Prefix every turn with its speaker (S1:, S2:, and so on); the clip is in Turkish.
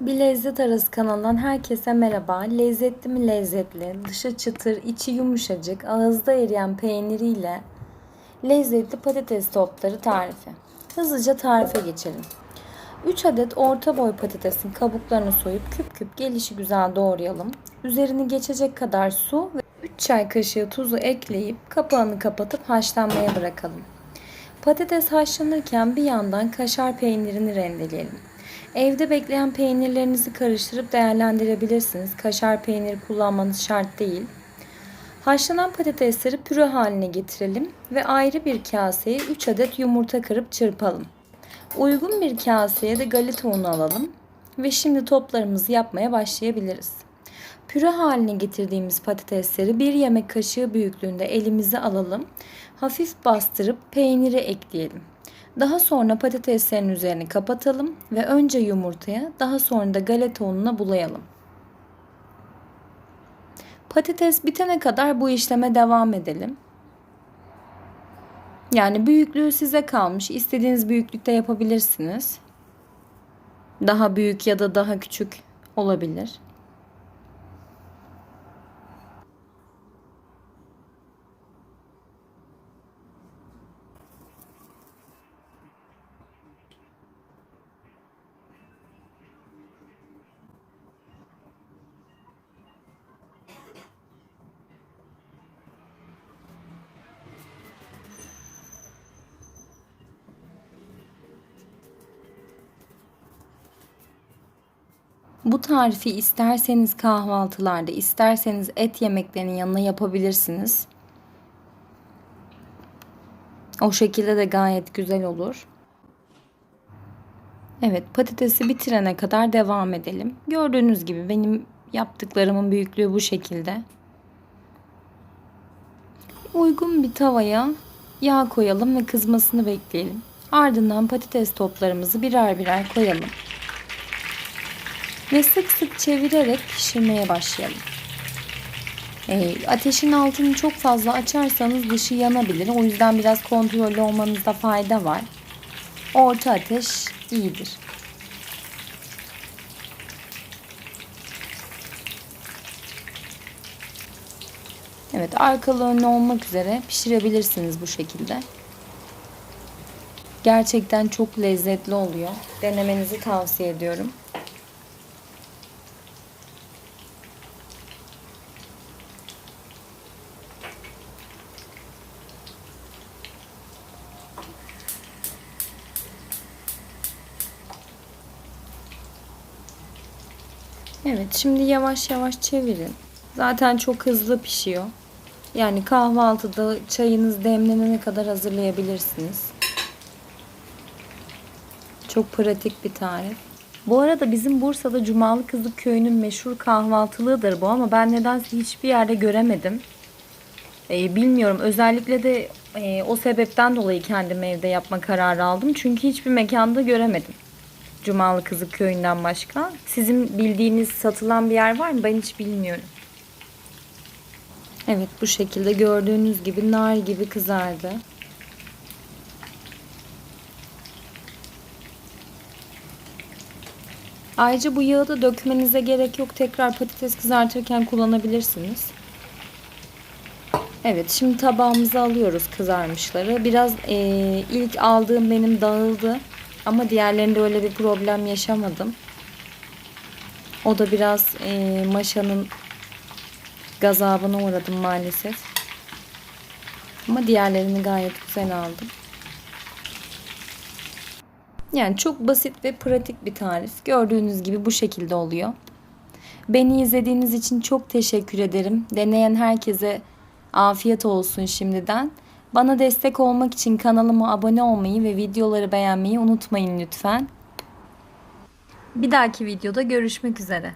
S1: Bir Lezzet Arası kanalından herkese merhaba. Lezzetli mi lezzetli, dışı çıtır, içi yumuşacık, ağızda eriyen peyniriyle lezzetli patates topları tarifi. Hızlıca tarife geçelim. 3 adet orta boy patatesin kabuklarını soyup küp küp gelişi güzel doğrayalım. Üzerini geçecek kadar su ve 3 çay kaşığı tuzu ekleyip kapağını kapatıp haşlanmaya bırakalım. Patates haşlanırken bir yandan kaşar peynirini rendeleyelim. Evde bekleyen peynirlerinizi karıştırıp değerlendirebilirsiniz. Kaşar peyniri kullanmanız şart değil. Haşlanan patatesleri püre haline getirelim ve ayrı bir kaseye 3 adet yumurta kırıp çırpalım. Uygun bir kaseye de galeta unu alalım ve şimdi toplarımızı yapmaya başlayabiliriz. Püre haline getirdiğimiz patatesleri bir yemek kaşığı büyüklüğünde elimize alalım. Hafif bastırıp peyniri ekleyelim. Daha sonra patateslerin üzerini kapatalım ve önce yumurtaya daha sonra da galeta ununa bulayalım. Patates bitene kadar bu işleme devam edelim. Yani büyüklüğü size kalmış. İstediğiniz büyüklükte yapabilirsiniz. Daha büyük ya da daha küçük olabilir. Bu tarifi isterseniz kahvaltılarda, isterseniz et yemeklerinin yanına yapabilirsiniz. O şekilde de gayet güzel olur. Evet, patatesi bitirene kadar devam edelim. Gördüğünüz gibi benim yaptıklarımın büyüklüğü bu şekilde. Uygun bir tavaya yağ koyalım ve kızmasını bekleyelim. Ardından patates toplarımızı birer birer koyalım ve sık sık çevirerek pişirmeye başlayalım. E, ateşin altını çok fazla açarsanız dışı yanabilir. O yüzden biraz kontrollü olmanızda fayda var. Orta ateş iyidir. Evet arkalı önlü olmak üzere pişirebilirsiniz bu şekilde. Gerçekten çok lezzetli oluyor. Denemenizi tavsiye ediyorum. Evet şimdi yavaş yavaş çevirin. Zaten çok hızlı pişiyor. Yani kahvaltıda çayınız demlenene kadar hazırlayabilirsiniz. Çok pratik bir tarif. Bu arada bizim Bursa'da Cumalı Kızık Köyü'nün meşhur kahvaltılığıdır bu ama ben nedense hiçbir yerde göremedim. Ee, bilmiyorum özellikle de e, o sebepten dolayı kendim evde yapma kararı aldım. Çünkü hiçbir mekanda göremedim. Cumalı Kızık köyünden başka. Sizin bildiğiniz satılan bir yer var mı? Ben hiç bilmiyorum. Evet bu şekilde gördüğünüz gibi nar gibi kızardı. Ayrıca bu yağı da dökmenize gerek yok. Tekrar patates kızartırken kullanabilirsiniz. Evet şimdi tabağımıza alıyoruz kızarmışları. Biraz e, ilk aldığım benim dağıldı. Ama diğerlerinde öyle bir problem yaşamadım. O da biraz e, maşanın gazabına uğradım maalesef. Ama diğerlerini gayet güzel aldım. Yani çok basit ve pratik bir tarif. Gördüğünüz gibi bu şekilde oluyor. Beni izlediğiniz için çok teşekkür ederim. Deneyen herkese afiyet olsun şimdiden. Bana destek olmak için kanalıma abone olmayı ve videoları beğenmeyi unutmayın lütfen. Bir dahaki videoda görüşmek üzere.